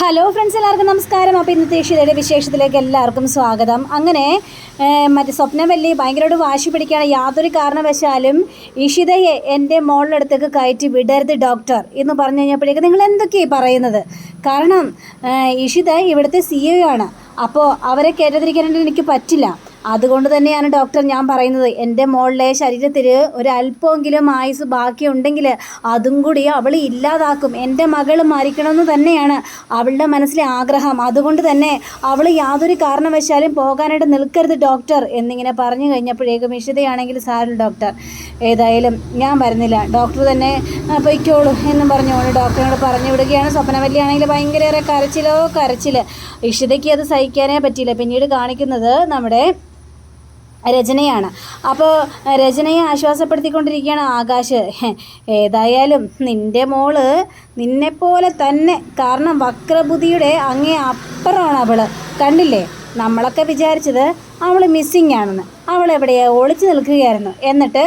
Hello friends എല്ലാവർക്കും നമസ്കാരം. അപ്പോൾ ഇന്നത്തെ ഏഷ്യയുടെ വിശേഷത്തിലേക്ക് എല്ലാവർക്കും സ്വാഗതം. അങ്ങനെ മറ്റേ സ്വപ്നവല്ലി ഭയങ്കരമായിട്ട് വാശി പിടിക്കുകയാണ് യാതൊരു കാരണവശാലും ഇഷിതയെ എന്റെ മോളിനടുത്തേക്ക് കയറ്റി വിടരുത് ഡോക്ടർ എന്ന് പറഞ്ഞു കഴിഞ്ഞപ്പോഴേക്ക് നിങ്ങൾ എന്തൊക്കെയാണ് പറയുന്നത്? കാരണം ഇഷിത ഇവിടുത്തെ സി ആണ് അപ്പോൾ അവരെ കയറ്റാതിരിക്കാനായിട്ട് എനിക്ക് പറ്റില്ല. അതുകൊണ്ട് തന്നെയാണ് ഡോക്ടർ ഞാൻ പറയുന്നത് എന്റെ മോളിലെ ശരീരത്തിൽ ഒരു അല്പമെങ്കിലും ആയുസ് ബാക്കിയുണ്ടെങ്കിൽ അതും കൂടി അവൾ ഇല്ലാതാക്കും. എന്റെ മകൾ മരിക്കണമെന്ന് തന്നെയാണ് അവളുടെ മനസ്സിലെ ആഗ്രഹം. അതുകൊണ്ട് തന്നെ അവൾ യാതൊരു കാരണവശാലും പോകാനായിട്ട് നിൽക്കരുത് ഡോക്ടർ എന്നിങ്ങനെ പറഞ്ഞു കഴിഞ്ഞപ്പോഴേക്കും ഇഷിതയാണെങ്കിൽ സാറിൽ ഡോക്ടർ ഏതായാലും ഞാൻ വരുന്നില്ല. ഡോക്ടർ തന്നെ "ആ, പൊയ്ക്കോളൂ എന്നും പറഞ്ഞുകൊണ്ട് ഡോക്ടറിനോട് പറഞ്ഞു വിടുകയാണ്. സ്വപ്നവല്ലിയാണെങ്കിൽ ഭയങ്കരേറെ കരച്ചിലോ കരച്ചിൽ ഇഷിതയ്ക്ക് അത് സഹിക്കാനേ പറ്റിയില്ല. പിന്നീട് കാണിക്കുന്നത് നമ്മുടെ രചനയാണ്. അപ്പോൾ രചനയെ ആശ്വാസപ്പെടുത്തിക്കൊണ്ടിരിക്കുകയാണ് ആകാശ്. ഏതായാലും നിന്റെ മോൾ നിന്നെപ്പോലെ തന്നെ കാരണം വക്രബുദ്ധിയുടെ അങ്ങേ അപ്പുറമാണ് അവൾ കണ്ടില്ലേ? നമ്മളൊക്കെ വിചാരിച്ചത് അവൾ മിസ്സിങ് ആണെന്ന്. അവൾ എവിടെയാണ് ഒളിച്ചു നിൽക്കുകയായിരുന്നു. എന്നിട്ട്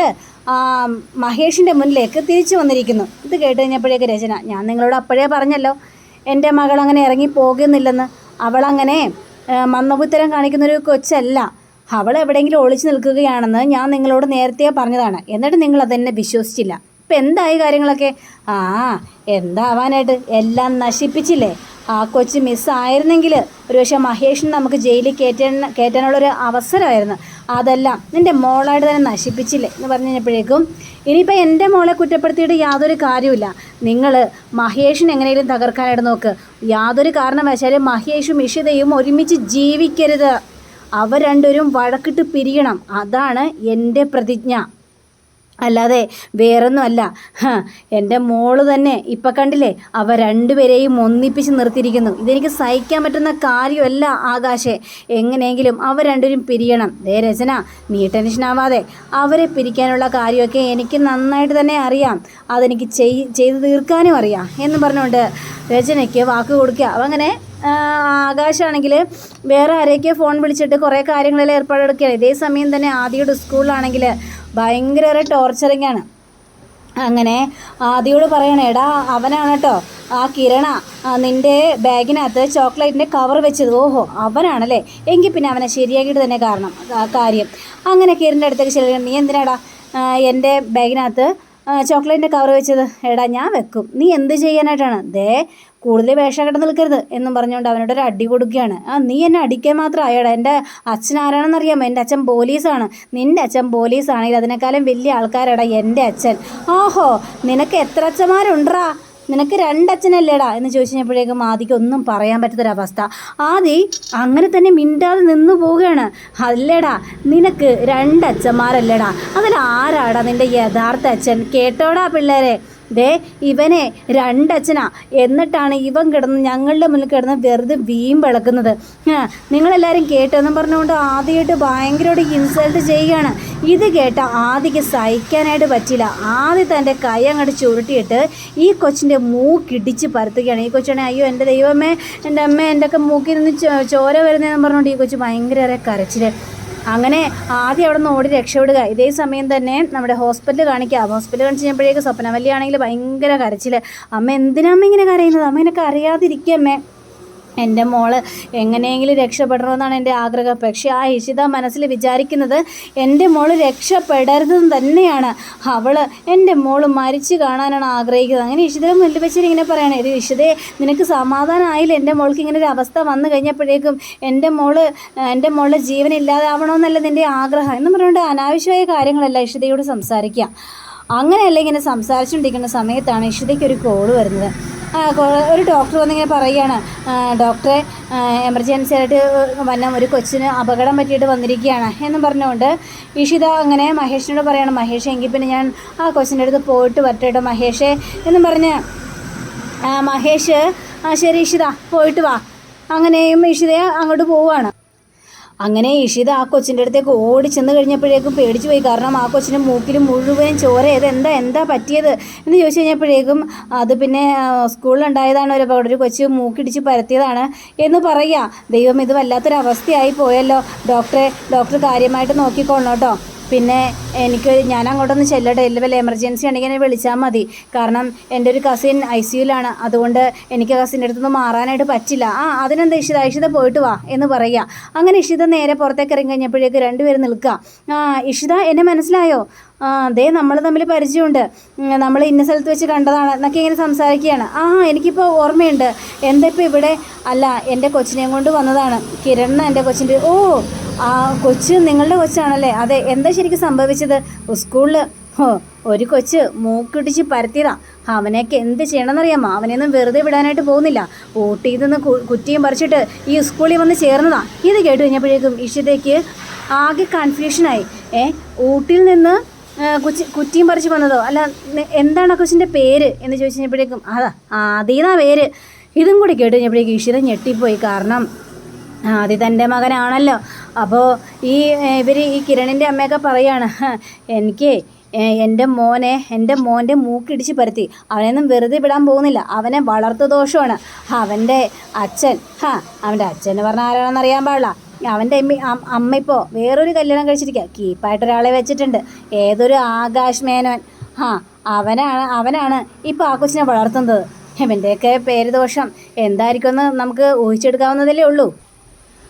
മഹേഷിന്റെ മുന്നിലേക്ക് തിരിച്ചു വന്നിരിക്കുന്നു. ഇത് കേട്ട് കഴിഞ്ഞപ്പോഴേക്ക് രചന ഞാൻ നിങ്ങളോട് അപ്പോഴേ പറഞ്ഞല്ലോ. എന്റെ മകൾ അങ്ങനെ ഇറങ്ങി പോകുന്നില്ലെന്ന്. അവളങ്ങനെ മന്ദബുത്തരം കാണിക്കുന്നൊരു കൊച്ചല്ല. അവൾ എവിടെയെങ്കിലും ഒളിച്ചു നിൽക്കുകയാണെന്ന് ഞാൻ നിങ്ങളോട് നേരത്തെ പറഞ്ഞതാണ്. എന്നിട്ട് നിങ്ങൾ അതെന്നെ വിശ്വസിച്ചില്ല. ഇപ്പം എന്തായി കാര്യങ്ങളൊക്കെ? ആ എന്താവാനായിട്ട്? എല്ലാം നശിപ്പിച്ചില്ലേ? ആ കൊച്ച് മിസ്സായിരുന്നെങ്കിൽ ഒരു പക്ഷെ മഹേഷിന് നമുക്ക് ജയിലിൽ കയറ്റാൻ കയറ്റാനുള്ളൊരു അവസരമായിരുന്നു. അതെല്ലാം നിന്റെ മോളായിട്ട് തന്നെ നശിപ്പിച്ചില്ലേ എന്ന് പറഞ്ഞു കഴിഞ്ഞപ്പോഴേക്കും ഇനിയിപ്പോൾ എന്റെ മോളെ കുറ്റപ്പെടുത്തിയിട്ട് യാതൊരു കാര്യമില്ല നിങ്ങൾ മഹേഷിന് എങ്ങനെയും തകർക്കാനായിട്ട് നോക്ക്. യാതൊരു കാരണവശാലും മഹേഷും ഇഷിതയും ഒരുമിച്ച് ജീവിക്കരുത്. അവർ രണ്ടുപേരും വഴക്കിട്ട് പിരിയണം. അതാണ് എന്റെ പ്രതിജ്ഞ. അല്ലാതെ വേറൊന്നുമല്ല. എന്റെ മോൾ തന്നെ ഇപ്പം കണ്ടില്ലേ അവ രണ്ടുപേരെയും ഒന്നിപ്പിച്ച് നിർത്തിയിരിക്കുന്നു. ഇതെനിക്ക് സഹിക്കാൻ പറ്റുന്ന കാര്യമല്ല ആകാശേ. എങ്ങനെയെങ്കിലും അവർ രണ്ടുപേരും പിരിയണം. ദേ രചന നീ ടെൻഷനാവാതെ അവരെ പിരിക്കാനുള്ള കാര്യമൊക്കെ എനിക്ക് നന്നായിട്ട് തന്നെ അറിയാം. അതെനിക്ക് ചെയ് ചെയ്ത് തീർക്കാനും അറിയാം എന്ന് പറഞ്ഞുകൊണ്ട് രചനയ്ക്ക് വാക്ക് കൊടുക്കുക. അങ്ങനെ ആകാശാണെങ്കിൽ വേറെ ആരെയൊക്കെ ഫോൺ വിളിച്ചിട്ട് കുറേ കാര്യങ്ങളിൽ ഏർപ്പാടെടുക്കുകയാണ്. ഇതേ സമയം തന്നെ ആദ്യയുടെ സ്കൂളിലാണെങ്കിൽ ഭയങ്കര ടോർച്ചറിങ് ആണ്. അങ്ങനെ ആദിയോട് പറയണേ എടാ അവനാണ് കേട്ടോ ആ കിരണ നിന്റെ ബാഗിനകത്ത് ചോക്ലേറ്റിന്റെ കവർ വെച്ചത്. ഓഹോ അവനാണല്ലേ? എങ്കിൽ പിന്നെ അവനെ ശരിയാക്കിയിട്ട് തന്നെ കാരണം കാര്യം. അങ്ങനെ കിരണിന്റെ അടുത്തേക്ക് ചെല്ലുക നീ എന്തിനാടാ എന്റെ ബാഗിനകത്ത് ചോക്ലേറ്റിന്റെ കവർ വെച്ചത്? എടാ ഞാൻ വെക്കും. നീ എന്ത് ചെയ്യാനായിട്ടാണ്? ദേ കൂടുതൽ വേഷം കെട്ട് നിൽക്കരുത് എന്നും പറഞ്ഞുകൊണ്ട് അവനോട് ഒരു അടി കൊടുക്കുകയാണ്. ആ നീ എന്നെ അടിക്കാൻ മാത്രം ആയടാ എന്റെ അച്ഛൻ ആരാണെന്ന് അറിയാമോ എന്റെ അച്ഛൻ പോലീസാണ്. നിന്റെ അച്ഛൻ പോലീസാണെങ്കിൽ അതിനേക്കാളും വലിയ ആൾക്കാരടാ എന്റെ അച്ഛൻ. ഓഹോ നിനക്ക് എത്ര അച്ഛന്മാരുണ്ടറാ നിനക്ക് രണ്ടച്ഛനല്ലേടാ? എന്ന് ചോദിച്ചു കഴിഞ്ഞപ്പോഴേക്കും ആദിക്ക് ഒന്നും പറയാൻ പറ്റാത്തൊരവസ്ഥ. ആദി അങ്ങനെ തന്നെ മിണ്ടാതെ നിന്നു പോവുകയാണ്. അല്ലേടാ നിനക്ക് രണ്ടച്ഛന്മാരല്ലേടാ. അതിൽ ആരാടാ നിന്റെ യഥാർത്ഥ അച്ഛൻ? കേട്ടോടാ പിള്ളേരെ. ദേ ഇവനെ രണ്ടച്ഛനാ. എന്നിട്ടാണ് ഇവൻ കിടന്ന് ഞങ്ങളുടെ മുന്നിൽ കിടന്ന് വെറുതെ വീം വിളക്കുന്നത്. നിങ്ങളെല്ലാവരും കേട്ടെന്നും പറഞ്ഞുകൊണ്ട് ആദ്യമായിട്ട് ഭയങ്കരമായിട്ട് ഇൻസൾട്ട് ചെയ്യുകയാണ്. ഇത് കേട്ട ആദിക്ക് സഹിക്കാനായിട്ട് പറ്റില്ല ആദ്യം തന്റെ കൈ അങ്ങോട്ട് ചുരുട്ടിയിട്ട് ഈ കൊച്ചിന്റെ മൂക്കിടിച്ച് പരത്തുകയാണ്. ഈ കൊച്ചാണെങ്കിൽ അയ്യോ എന്റെ ദൈവമേ എന്റെ അമ്മ എന്റെ ഒക്കെ മൂക്കിൽ നിന്ന് ചോര വരുന്നതെന്ന് പറഞ്ഞുകൊണ്ട് ഈ കൊച്ച് ഭയങ്കര കരച്ചിൽ അങ്ങനെ ആദ്യം അവിടെ നിന്ന് ഓടി രക്ഷപ്പെടുക. ഇതേ സമയം തന്നെ നമ്മുടെ ഹോസ്പിറ്റൽ കാണിക്കുക ഹോസ്പിറ്റൽ കാണിച്ച് കഴിഞ്ഞപ്പോഴേക്ക് സ്വപ്നവല്ലി ഭയങ്കര കരച്ചിൽ അമ്മ എന്തിനാ അമ്മ ഇങ്ങനെ കരയുന്നത്? അമ്മ എന്നൊക്കെ അറിയാതിരിക്കുക അമ്മേ. എന്റെ മോൾ എങ്ങനെയെങ്കിലും രക്ഷപ്പെടണമെന്നാണ് എന്റെ ആഗ്രഹം. പക്ഷേ ആ ഇഷിത മനസ്സിൽ വിചാരിക്കുന്നത് എന്റെ മോൾ രക്ഷപ്പെടരുതെന്ന് തന്നെയാണ്. അവൾ എന്റെ മോൾ മരിച്ചു കാണാനാണ് ആഗ്രഹിക്കുന്നത്. അങ്ങനെ ഇഷിത മുന്നിൽ വെച്ചിട്ട് ഇങ്ങനെ പറയണേ ഇത് ഇഷിതയെ നിനക്ക് സമാധാനമായില്ല എന്റെ മോൾക്ക് ഇങ്ങനെ ഒരു അവസ്ഥ വന്നു കഴിഞ്ഞപ്പോഴേക്കും എന്റെ മോൾ എന്റെ മോളുടെ ജീവൻ ഇല്ലാതാവണമെന്നല്ല നിന്റെ ആഗ്രഹം. എന്ന് പറഞ്ഞുകൊണ്ട് അനാവശ്യമായ കാര്യങ്ങളല്ല ഇഷിതയോട് സംസാരിക്കുക. അങ്ങനെയല്ല ഇങ്ങനെ സംസാരിച്ചുകൊണ്ടിരിക്കുന്ന സമയത്താണ് ഇഷിതയ്ക്ക് ഒരു കോൾ വരുന്നത്. ഒരു ഡോക്ടർ വന്നിങ്ങനെ പറയുകയാണ്. ഡോക്ടറെ എമർജൻസി ആയിട്ട് വന്ന ഒരു കൊച്ചിന് അപകടം പറ്റിയിട്ട് വന്നിരിക്കുകയാണ് എന്ന് പറഞ്ഞുകൊണ്ട് ഇഷിത അങ്ങനെ മഹേഷിനോട് പറയുകയാണ് മഹേഷ് എങ്കിൽ പിന്നെ ഞാൻ ആ കൊച്ചിന്റെ അടുത്ത് പോയിട്ട് വരട്ടെ മഹേഷേ എന്നും പറഞ്ഞ് മഹേഷ് ആ ശരി ഇഷിത പോയിട്ട് വാ. അങ്ങനെയും ഇഷിത അങ്ങോട്ട് പോവുകയാണ്. അങ്ങനെ ഇഷിത ആ കൊച്ചിന്റെ അടുത്തേക്ക് ഓടി ചെന്ന് കഴിഞ്ഞപ്പോഴേക്കും പേടിച്ചു പോയി. കാരണം ആ കൊച്ചിന് മൂക്കിൽ മുഴുവൻ ചോര. എന്താ എന്താ പറ്റിയത്? എന്ന് ചോദിച്ചു കഴിഞ്ഞപ്പോഴേക്കും അത് പിന്നെ സ്കൂളിലുണ്ടായതാണ് ഒരു അപകടം ഒരു കൊച്ച് മൂക്കിടിച്ച് പരത്തിയതാണ് എന്ന് പറയുക. ദൈവം ഇത് വല്ലാത്തൊരവസ്ഥയായി പോയല്ലോ. ഡോക്ടറെ ഡോക്ടർ കാര്യമായിട്ട് നോക്കിക്കോളണം കേട്ടോ. പിന്നെ എനിക്ക് ഞാൻ അങ്ങോട്ടൊന്ന് ചെല്ലട്ടെ എല്ലാം വല്ല എമർജൻസി ആണെങ്കിൽ എന്നെ വിളിച്ചാൽ മതി. കാരണം എന്റെ ഒരു കസിൻ ഐ സിയുലാണ് അതുകൊണ്ട് എനിക്ക് കസിന്റെ അടുത്തുനിന്ന് മാറാനായിട്ട് പറ്റില്ല. ആ അതിനെന്താ ഇഷിത? ഇഷിത പോയിട്ട് വാ എന്ന് പറയുക അങ്ങനെ ഇഷിത നേരെ പുറത്തേക്ക് ഇറങ്ങി കഴിഞ്ഞപ്പോഴേക്ക് രണ്ടുപേരും നിൽക്കുക ആ ഇഷിത എന്നെ മനസ്സിലായോ? ആ അതേ നമ്മൾ തമ്മിൽ പരിചയമുണ്ട്. നമ്മൾ ഇന്ന സ്ഥലത്ത് വെച്ച് കണ്ടതാണ് എന്നൊക്കെ ഇങ്ങനെ സംസാരിക്കുകയാണ്. ആ എനിക്കിപ്പോൾ ഓർമ്മയുണ്ട്. എന്താ ഇപ്പോൾ ഇവിടെ? അല്ല എന്റെ കൊച്ചിനെയും കൊണ്ട് വന്നതാണ്. കിരൺ എന്റെ കൊച്ചിന്റെ ഓ കൊച്ച് നിങ്ങളുടെ കൊച്ചാണല്ലേ? അതെ എന്താ ശരിക്കും സംഭവിച്ചത്? സ്കൂളിൽ ഹോ ഒരു കൊച്ച് മൂക്കിടിച്ച് പരത്തിയതാ. അവനെയൊക്കെ എന്ത് ചെയ്യണമെന്നറിയാമോ? അവനെയൊന്നും വെറുതെ വിടാനായിട്ട് പോകുന്നില്ല. ഊട്ടിയിൽ നിന്ന് കുറ്റിയും പറിച്ചിട്ട് ഈ സ്കൂളിൽ വന്ന് ചേർന്നതാ. ഇത് കേട്ട് കഴിഞ്ഞപ്പോഴേക്കും ഇഷിതയ്ക്ക് ആകെ കൺഫ്യൂഷനായി ഏ ഊട്ടിയിൽ നിന്ന് കൊച്ചി കുറ്റിയും പറിച്ച് വന്നതോ? അല്ല എന്താണ് ആ കൊച്ചിന്റെ പേര് എന്ന് ചോദിച്ചു കഴിഞ്ഞപ്പോഴേക്കും അതാ ആദ്യതാ പേര്. ഇതും കൂടി കേട്ട് കഴിഞ്ഞപ്പോഴേക്കും ഇഷിത ഞെട്ടിപ്പോയി. കാരണം ആദ്യ തന്റെ മകനാണല്ലോ. അപ്പോൾ ഈ ഇവർ ഈ കിരണിന്റെ അമ്മയൊക്കെ പറയാണ് "ഹ, എനിക്ക് എന്റെ മോനെ എന്റെ മോന്റെ മൂക്കിടിച്ച് പരത്തി. അവനെയൊന്നും വെറുതെ വിടാൻ പോകുന്നില്ല. അവനെ വളർത്തു ദോഷമാണ്. അവന്റെ അച്ഛൻ ഹാ അവന്റെ അച്ഛൻ എന്ന് പറഞ്ഞാൽ ആരാണെന്ന് അറിയാൻ പാടില്ല. അവന്റെ അമ്മ ഇപ്പോൾ വേറൊരു കല്യാണം കഴിച്ചിരിക്കുക കീപ്പായിട്ട് ഒരാളെ വെച്ചിട്ടുണ്ട്. ഏതൊരു ആകാശ് മേനോൻ ഹാ അവനാണ് അവനാണ് ഇപ്പോൾ ആ കൊച്ചിനെ വളർത്തുന്നത്. ഇവന്റെയൊക്കെ പേര് ദോഷം. എന്തായിരിക്കുമെന്ന് നമുക്ക് ഊഹിച്ചെടുക്കാവുന്നതല്ലേ ഉള്ളൂ.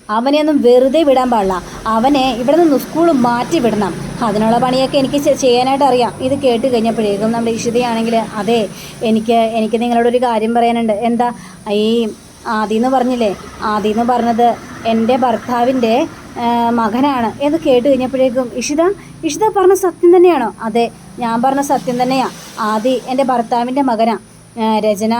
അവനെയൊന്നും വെറുതെ വിടാൻ പാടില്ല. അവനെ ഇവിടെ നിന്ന് സ്കൂൾ മാറ്റി വിടണം. അതിനുള്ള പണിയൊക്കെ എനിക്ക് ചെയ്യാനായിട്ട് അറിയാം. ഇത് കേട്ട് കഴിഞ്ഞപ്പോഴേക്കും നമ്മുടെ ഇഷിതയാണെങ്കിൽ അതെ എനിക്ക് എനിക്ക് നിങ്ങളോടൊരു കാര്യം പറയാനുണ്ട്. എന്താ? ഈ ആദി എന്ന് പറഞ്ഞില്ലേ? ആദി എന്ന് പറഞ്ഞത് എന്റെ ഭർത്താവിന്റെ മകനാണ്. എന്ന് കേട്ട് കഴിഞ്ഞപ്പോഴേക്കും ഇഷിത ഇഷിത പറഞ്ഞ സത്യം തന്നെയാണോ? അതെ ഞാൻ പറഞ്ഞ സത്യം തന്നെയാണ് ആദി എന്റെ ഭർത്താവിന്റെ മകനാണ് രചന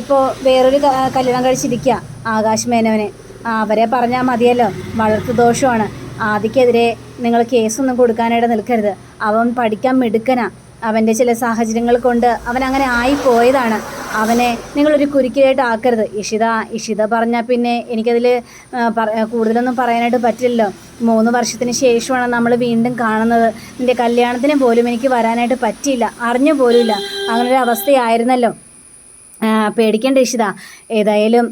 ഇപ്പോൾ വേറൊരു കല്യാണം കഴിച്ചിരിക്കുക ആകാശ് മേനോനെ. ആ, അവരെ പറഞ്ഞാൽ മതിയല്ലോ. വളർത്തു ദോഷമാണ്. ആദിക്കെതിരെ നിങ്ങൾ കേസൊന്നും കൊടുക്കാനായിട്ട് നിൽക്കരുത്. അവൻ പഠിക്കാൻ മിടുക്കനാ. അവന്റെ ചില സാഹചര്യങ്ങൾ കൊണ്ട് അവൻ അങ്ങനെ ആയിപ്പോയതാണ്. അവനെ നിങ്ങളൊരു കുരുക്കിലായിട്ട് ആക്കരുത്. ഇഷിത ഇഷിത പറഞ്ഞാൽ പിന്നെ എനിക്കതിൽ കൂടുതലൊന്നും പറയാനായിട്ട് പറ്റില്ലല്ലോ. മൂന്ന് വർഷത്തിന് ശേഷമാണ് നമ്മൾ വീണ്ടും കാണുന്നത്. നിന്റെ കല്യാണത്തിന് പോലും എനിക്ക് വരാനായിട്ട് പറ്റിയില്ല. അറിഞ്ഞു പോലുമില്ല അങ്ങനൊരു അവസ്ഥയായിരുന്നല്ലോ പേടിക്കേണ്ട ഇഷിത. ഏതായാലും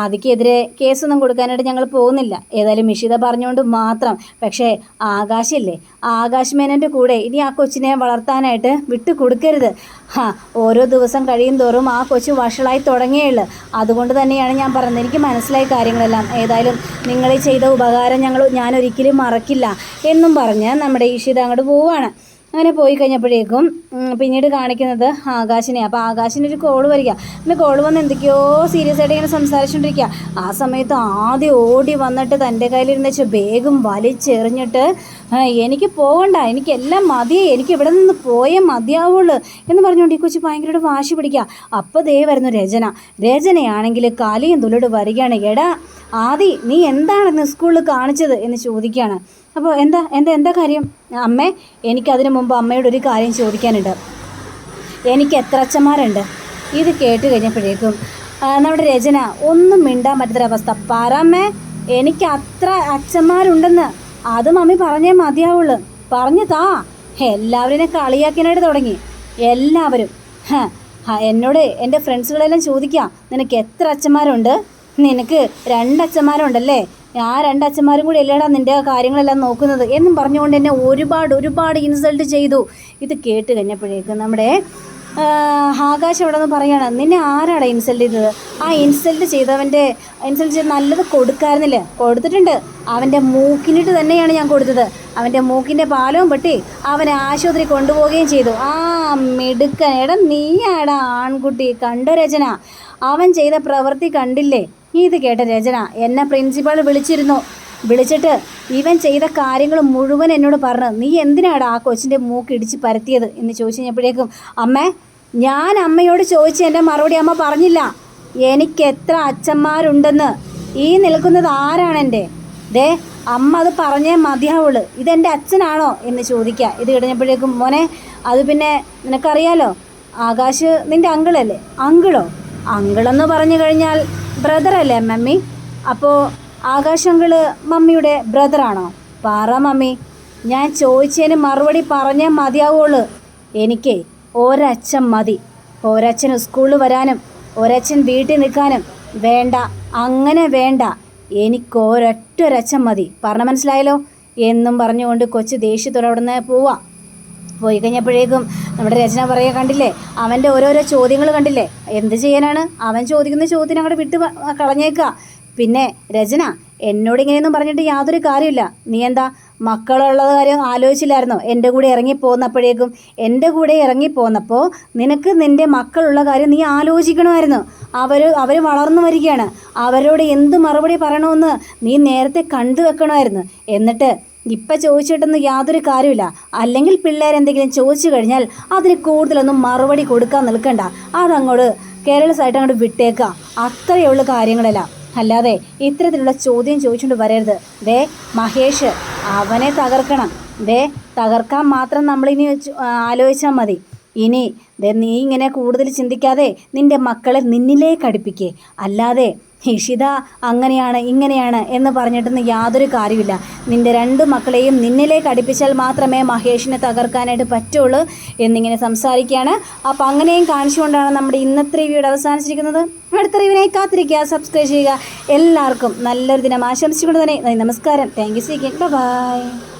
ആദിക്കെതിരെ കേസൊന്നും കൊടുക്കാനായിട്ട് ഞങ്ങൾ പോകുന്നില്ല. ഏതായാലും ഇഷിത പറഞ്ഞുകൊണ്ട് മാത്രം. പക്ഷേ ആകാശില്ലേ? ആകാശ് മേനന്റെ കൂടെ ഇനി ആ കൊച്ചിനെ വളർത്താനായിട്ട് വിട്ടു കൊടുക്കരുത് ഓരോ ദിവസം കഴിയും തോറും ആ കൊച്ചു വഷളായി തുടങ്ങിയുള്ളു അതുകൊണ്ട് തന്നെയാണ് ഞാൻ പറഞ്ഞത്. എനിക്ക് മനസ്സിലായ കാര്യങ്ങളെല്ലാം. ഏതായാലും നിങ്ങൾ ചെയ്ത ഉപകാരം ഞങ്ങൾ ഞാൻ ഒരിക്കലും മറക്കില്ല. എന്നും പറഞ്ഞ് നമ്മുടെ ഇഷിത അങ്ങോട്ട് പോവുകയാണ് അങ്ങനെ പോയി കഴിഞ്ഞപ്പോഴേക്കും പിന്നീട് കാണിക്കുന്നത് ആകാശിനെ. അപ്പോൾ ആകാശിന് ഒരു കോൾ വരിക. പിന്നെ കോൾ വന്ന് എന്തൊക്കെയോ സീരിയസ് ആയിട്ട് ഇങ്ങനെ സംസാരിച്ചുകൊണ്ടിരിക്കുക ആ സമയത്ത് ആദ്യം ഓടി വന്നിട്ട് തന്റെ കയ്യിലിരുന്ന വെച്ച് വേഗം വലിച്ചെറിഞ്ഞിട്ട് എനിക്ക് പോകണ്ട എനിക്കെല്ലാം മതിയേ എനിക്ക് ഇവിടെ നിന്ന് പോയേ മതിയാവുള്ളൂ. എന്ന് പറഞ്ഞുകൊണ്ട് ഈ കൊച്ചു ഭയങ്കരമായിട്ട് വാശി പിടിക്കുക അപ്പോൾ ദേ വരുന്നു രചന. രചനയാണെങ്കിൽ കലിയും തുള്ളിട്ട് വരികയാണ്. എടാ ആദി നീ എന്താണ് സ്കൂളിൽ കാണിച്ചത്? എന്ന് ചോദിക്കുകയാണ് അപ്പോൾ എന്താ എന്താ എന്താ കാര്യം? അമ്മേ എനിക്കതിനു മുമ്പ് അമ്മയോട് ഒരു കാര്യം ചോദിക്കാനുണ്ട്. എനിക്ക് എത്ര അച്ഛന്മാരുണ്ട്? ഇത് കേട്ട് കഴിഞ്ഞപ്പോഴേക്കും നമ്മുടെ രചന ഒന്നും മിണ്ടാൻ പറ്റാത്തൊരവസ്ഥ. പറമ്മേ എനിക്ക് അത്ര അച്ഛന്മാരുണ്ടെന്ന്. അത് മമ്മി പറഞ്ഞേ മതിയാവുള്ളൂ. പറഞ്ഞു താ. എല്ലാവരും കളിയാക്കാനായിട്ട് തുടങ്ങി. എല്ലാവരും. എന്നോട് എന്റെ ഫ്രണ്ട്സുകളെല്ലാം ചോദിക്കാം. നിനക്ക് എത്ര അച്ഛന്മാരുണ്ട്? നിനക്ക് രണ്ടച്ഛന്മാരുണ്ടല്ലേ ആ രണ്ടച്ഛന്മാരും കൂടി അല്ലേടാ നിന്റെ കാര്യങ്ങളെല്ലാം നോക്കുന്നത് എന്നും പറഞ്ഞുകൊണ്ട് എന്നെ ഒരുപാട് ഒരുപാട് ഇൻസൾട്ട് ചെയ്തു. ഇത് കേട്ട് കഴിഞ്ഞപ്പോഴേക്കും നമ്മുടെ ആകാശം അവിടെ നിന്ന് പറയാണ് നിന്നെ ആരാടാ ഇൻസൾട്ട് ചെയ്തത്? ആ ഇൻസൾട്ട് ചെയ്തവന്റെ ഇൻസൾട്ട് ചെയ്ത് നല്ലത് കൊടുക്കാറുന്നില്ലേ കൊടുത്തിട്ടുണ്ട്. അവന്റെ മൂക്കിനിട്ട് തന്നെയാണ് ഞാൻ കൊടുത്തത്. അവന്റെ മൂക്കിന്റെ പാലവും പെട്ടി അവനെ ആശുപത്രി കൊണ്ടുപോവുകയും ചെയ്തു. ആ മിടുക്കൻ എടാ നീയാടാ ആൺകുട്ടി കണ്ടോ രചന അവൻ ചെയ്ത പ്രവൃത്തി കണ്ടില്ലേ? ഇത് കേട്ട രചന എന്നെ പ്രിൻസിപ്പാൾ വിളിച്ചിരുന്നു. വിളിച്ചിട്ട് ഇവൻ ചെയ്ത കാര്യങ്ങൾ മുഴുവൻ എന്നോട് പറഞ്ഞു. നീ എന്തിനാടാ ആ കൊച്ചിന്റെ മൂക്ക് ഇടിച്ച് പരത്തിയത്? എന്ന് ചോദിച്ചു കഴിഞ്ഞപ്പോഴേക്കും അമ്മേ ഞാൻ അമ്മയോട് ചോദിച്ച് എന്റെ മറുപടി അമ്മ പറഞ്ഞില്ല. എനിക്ക് എത്ര അച്ഛന്മാരുണ്ടെന്ന്. ഈ നിൽക്കുന്നത് ആരാണെന്റെ ദേ അമ്മ അത് പറഞ്ഞേ മതിയാവുള്ളൂ. ഇതെന്റെ അച്ഛനാണോ? എന്ന് ചോദിക്കുക. ഇത് കഴിഞ്ഞപ്പോഴേക്കും മോനെ അത് പിന്നെ നിനക്കറിയാലോ? ആകാശ് നിന്റെ അങ്കിളല്ലേ? അങ്കിളോ? അങ്കിളെന്ന് പറഞ്ഞു കഴിഞ്ഞാൽ ബ്രദറല്ലേ മമ്മി അപ്പോൾ ആകാശങ്ങൾ മമ്മിയുടെ ബ്രദറാണോ പറ മമ്മി. ഞാൻ ചോദിച്ചതിന് മറുപടി പറഞ്ഞേ മതിയാവുള്ളൂ. എനിക്ക് ഒരച്ഛൻ മതി. ഒരച്ഛൻ സ്കൂളിൽ വരാനും ഒരച്ഛൻ വീട്ടിൽ നിൽക്കാനും വേണ്ട. അങ്ങനെ വേണ്ട. എനിക്ക് ഒരൊറ്റ ഒരച്ഛൻ മതി. പറഞ്ഞ മനസ്സിലായല്ലോ? എന്നും പറഞ്ഞുകൊണ്ട് കൊച്ചു ദേഷ്യത്തോടെ അവിടെ നിന്ന് പോവാം. പോയി കഴിഞ്ഞപ്പോഴേക്കും നമ്മുടെ രചന പറയുക കണ്ടില്ലേ? അവന്റെ ഓരോരോ ചോദ്യങ്ങൾ കണ്ടില്ലേ? എന്ത് ചെയ്യാനാണ്? അവൻ ചോദിക്കുന്ന ചോദ്യത്തിന് അങ്ങോട്ട് വിട്ട് കളഞ്ഞേക്കുക. പിന്നെ രചന എന്നോട് ഇങ്ങനെയൊന്നും പറഞ്ഞിട്ട് യാതൊരു കാര്യമില്ല. നീ എന്താ മക്കളുള്ള കാര്യം ആലോചിച്ചില്ലായിരുന്നോ? എന്റെ കൂടെ ഇറങ്ങിപ്പോന്നപ്പോഴേക്കും എന്റെ കൂടെ ഇറങ്ങിപ്പോന്നപ്പോൾ നിനക്ക് നിന്റെ മക്കളുള്ള കാര്യം നീ ആലോചിക്കണമായിരുന്നു. അവർ അവർ വളർന്നു വരികയാണ്. അവരോട് എന്ത് മറുപടി പറയണമെന്ന് നീ നേരത്തെ കണ്ടു വെക്കണമായിരുന്നു. എന്നിട്ട് ഇപ്പം ചോദിച്ചിട്ടൊന്നും യാതൊരു കാര്യമില്ല അല്ലെങ്കിൽ പിള്ളേരെന്തെങ്കിലും ചോദിച്ചു കഴിഞ്ഞാൽ അതിന് കൂടുതലൊന്നും മറുപടി കൊടുക്കാൻ നിൽക്കണ്ട. അതങ്ങോട്ട് കേരളസായിട്ട് അങ്ങോട്ട് വിട്ടേക്കുക അത്രയുള്ള കാര്യങ്ങളല്ല. അല്ലാതെ ഇത്തരത്തിലുള്ള ചോദ്യം ചോദിച്ചുകൊണ്ട് വരരുത്. ദേ മഹേഷ് അവനെ തകർക്കണം. ദേ തകർക്കാൻ മാത്രം നമ്മളിനി ആലോചിച്ചാൽ മതി. ഇനി ദേ നീ ഇങ്ങനെ കൂടുതൽ ചിന്തിക്കാതെ നിന്റെ മക്കളെ നിന്നിലേക്ക് അടുപ്പിക്കേ. അല്ലാതെ ഇഷിത അങ്ങനെയാണ് ഇങ്ങനെയാണ് എന്ന് പറഞ്ഞിട്ടൊന്നും യാതൊരു കാര്യമില്ല നിന്റെ രണ്ട് മക്കളെയും നിന്നിലേക്ക് അടുപ്പിച്ചാൽ മാത്രമേ മഹേഷിനെ തകർക്കാനായിട്ട് പറ്റുള്ളൂ എന്നിങ്ങനെ സംസാരിക്കുകയാണ്. അപ്പോൾ അങ്ങനെയും കാണിച്ചുകൊണ്ടാണ് നമ്മുടെ ഇന്നത്തെ റിവ്യൂടെ അവസാനിച്ചിരിക്കുന്നത്. അടുത്ത റിവ്യൂവിനായി കാത്തിരിക്കുക സബ്സ്ക്രൈബ് ചെയ്യുക. എല്ലാവർക്കും നല്ലൊരു ദിനം ആശംസിച്ചുകൊണ്ട് തന്നെ നമസ്കാരം. Thank you C by